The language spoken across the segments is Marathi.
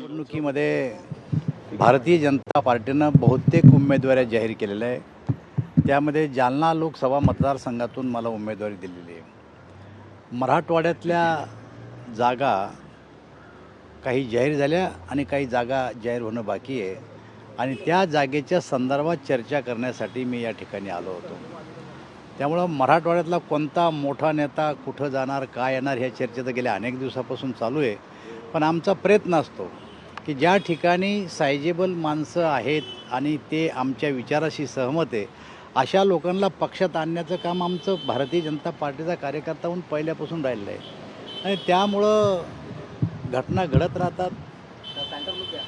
निवडणुकीमध्ये भारतीय जनता पार्टीनं बहुतेक उमेदवाऱ्या जाहीर केलेल्या आहे. त्यामध्ये जालना लोकसभा मतदारसंघातून मला उमेदवारी दिलेली आहे. मराठवाड्यातल्या जागा काही जाहीर झाल्या आणि काही जागा जाहीर होणं बाकी आहे. आणि त्या जागेच्या संदर्भात चर्चा करण्यासाठी मी या ठिकाणी आलो होतो. त्यामुळं मराठवाड्यातला कोणता मोठा नेता कुठं जाणार काय येणार ह्या चर्चा तर गेल्या अनेक दिवसापासून चालू आहे. पण आमचा प्रयत्न असतो की ज्या ठिकाणी सायजेबल माणसं आहेत आणि ते आमच्या विचाराशी सहमत आहे अशा लोकांना पक्षात आणण्याचं काम आमचं भारतीय जनता पार्टीचा कार्यकर्ता म्हणून पहिल्यापासून राहिलं आहे आणि त्यामुळं घटना घडत राहतात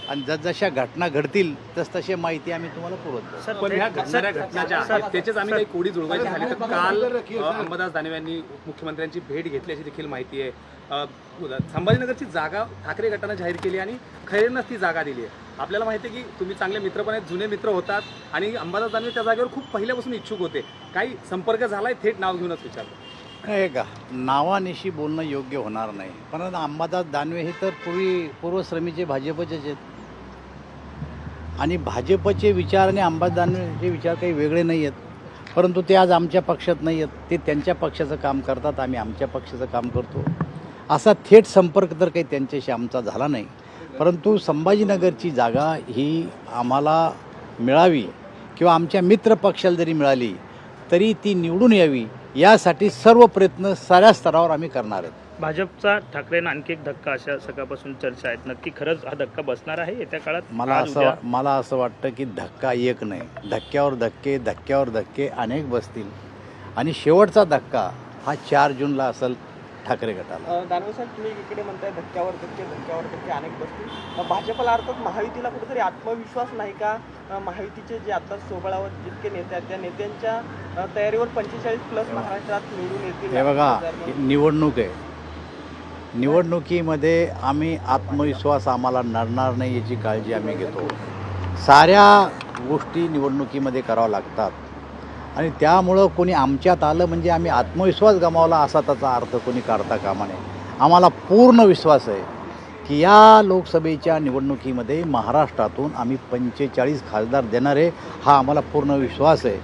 आणि जसजशा घटना घडतील तसतशी माहिती आम्ही तुम्हाला पुरवतो पण ह्या घडणाऱ्या घटना ज्या आहेत त्याच्याच आम्ही काही कोडी जुळवायची झाली तर काल अ, अंबादास दानवे यांनी मुख्यमंत्र्यांची भेट घेतल्याची देखील माहिती आहे संभाजीनगरची जागा ठाकरे गटानं जाहीर केली आणि खैरेंनाच ती जागा दिली आहे. आपल्याला माहिती आहे की तुम्ही चांगले मित्र पण आहेत जुने मित्र होतात आणि अंबादास दानवे त्या जागेवर खूप पहिल्यापासून इच्छुक होते. काही संपर्क झालाय थेट नाव घेऊनच विचारलं हे का? नावानिशी बोलणं योग्य होणार नाही. पण अंबादास दानवे हे तर पूर्वी पूर्वश्रमीचे भाजपचेच आहेत. आणि भाजपचे विचार आणि अंबादास दानवेचे विचार काही वेगळे नाही आहेत. परंतु ते आज आमच्या पक्षात नाही आहेत. ते त्यांच्या पक्षाचं काम करतात आम्ही आमच्या पक्षाचं काम करतो. असा थेट संपर्क तर काही त्यांच्याशी आमचा झाला नाही. परंतु संभाजीनगरची जागा ही आम्हाला मिळावी किंवा आमच्या मित्र पक्षाला जरी मिळाली तरी ती निवडून यावी यासाठी सर्व प्रयत्न साऱ्या स्तरावर आम्ही करणार आहेत. भाजपचा ठाकरेंना आणखी एक धक्का अशा सकाळपासून चर्चा आहेत. नक्की खरंच हा धक्का बसणार आहे येत्या काळात? मला असं? मला असं वाटतं की धक्का एक नाही. धक्क्यावर धक्के धक्क्यावर धक्के अनेक बसतील. आणि शेवटचा धक्का हा चार जूनला असेल ठाकरे गटाला. दानवे साहेब तुम्ही इकडे म्हणताय धक्क्यावर धक्के धक्क्यावर धक्के अनेक अ, भाजपला अर्थात महायुतीला कुठेतरी आत्मविश्वास नाही का? महायुतीचे जे आता सोबळावर जितके नेते आहेत त्या नेत्यांच्या तयारीवर पंचेचाळीस प्लस महाराष्ट्रात निवडून येतील. हे बघा. निवडणूक आहे. निवडणुकीमध्ये आम्ही आत्मविश्वास आम्हाला नडणार नाही याची काळजी आम्ही घेतो. साऱ्या गोष्टी निवडणुकीमध्ये कराव्या लागतात. आणि त्यामुळं कोणी आमच्यात आलं म्हणजे आम्ही आत्मविश्वास गमावला असा त्याचा अर्थ कोणी काढता कामा नये. आम्हाला पूर्ण विश्वास आहे की या लोकसभेच्या निवडणुकीमध्ये महाराष्ट्रातून आम्ही पंचेचाळीस खासदार देणार आहे हा आम्हाला पूर्ण विश्वास आहे.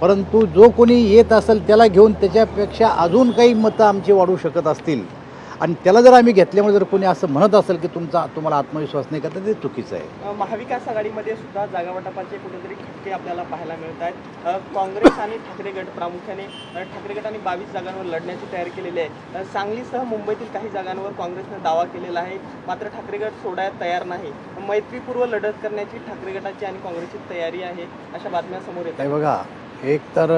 परंतु जो कोणी येत असेल त्याला घेऊन त्याच्यापेक्षा अजून काही मतं आमची वाढू शकत असतील. आणि त्याला जर आम्ही घेतल्यामुळे जर कोणी असं म्हणत असेल की तुमचा तुम्हाला आत्मविश्वास नाही का तर ते चुकीचं आहे. महाविकास आघाडीमध्ये सुद्धा जागावाटपाचे कुठेतरी खटके आपल्याला पाहायला मिळत आहेत. काँग्रेस आणि ठाकरे गट प्रामुख्याने ठाकरे गटाने बावीस जागांवर लढण्याची तयारी केलेली आहे. सांगलीसह मुंबईतील काही जागांवर काँग्रेसने दावा केलेला आहे. मात्र ठाकरे गट सोडायला तयार नाही. मैत्रीपूर्व लढत करण्याची ठाकरे गटाची आणि काँग्रेसची तयारी आहे अशा बातम्या समोर येत आहेत बघा एक तर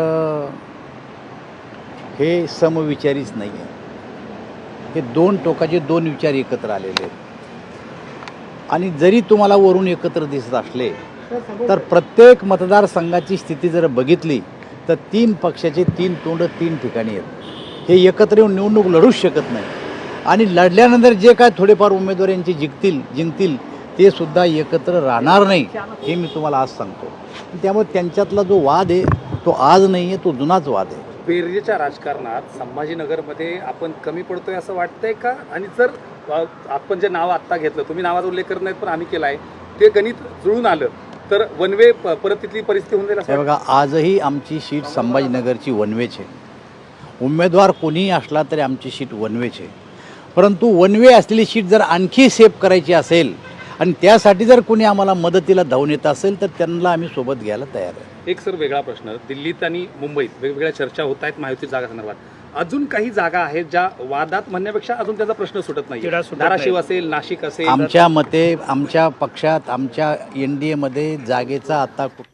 हे समविचारीच नाही आहे हे दोन टोकाचे दोन विचार एकत्र आलेले आहेत. आणि जरी तुम्हाला वरून एकत्र दिसत असले तर प्रत्येक मतदारसंघाची स्थिती जर बघितली तर तीन पक्षाचे तीन तोंड तीन ठिकाणी आहेत. हे एकत्र येऊन निवडणूक लढूच शकत नाही. आणि लढल्यानंतर जे काय थोडेफार उमेदवार यांचे जिंकतील जिंकतील ते सुद्धा एकत्र राहणार नाही हे मी तुम्हाला आज सांगतो. त्यामुळे त्यांच्यातला जो वाद आहे तो आज नाही आहे तो जुनाच वाद आहे. बेरजेच्या राजकारणात संभाजीनगरमध्ये आपण कमी पडतोय असं वाटतंय का? आणि जर आपण जे नाव आत्ता घेतलं तुम्ही नावाचा उल्लेख करत नाहीत पण आम्ही केला आहे ते गणित जुळून आलं तर वनवे परत तिथली परिस्थिती होऊन जाईल बघा आजही आमची सीट संभाजीनगरची वनवेच आहे. उमेदवार कोणीही असला तरी आमची सीट वनवेच आहे. परंतु वनवे असलेली सीट जर आणखी सेफ करायची असेल आणि त्यासाठी जर कोणी आम्हाला मदतीला धावून येत असेल तर त्यांना आम्ही सोबत घ्यायला तयार आहे. एक सर वेगळा प्रश्न. दिल्लीत आणि मुंबईत वेगवेगळ्या चर्चा होत आहेत महायुती जागा संदर्भात अजून काही जागा आहेत ज्या वादात म्हणण्यापेक्षा अजून त्याचा प्रश्न सुटत नाही धाराशिव. असेल नाशिक असेल. आमच्या मते आमच्या पक्षात आमच्या एन डी एमध्ये जागेचा आता कुठ-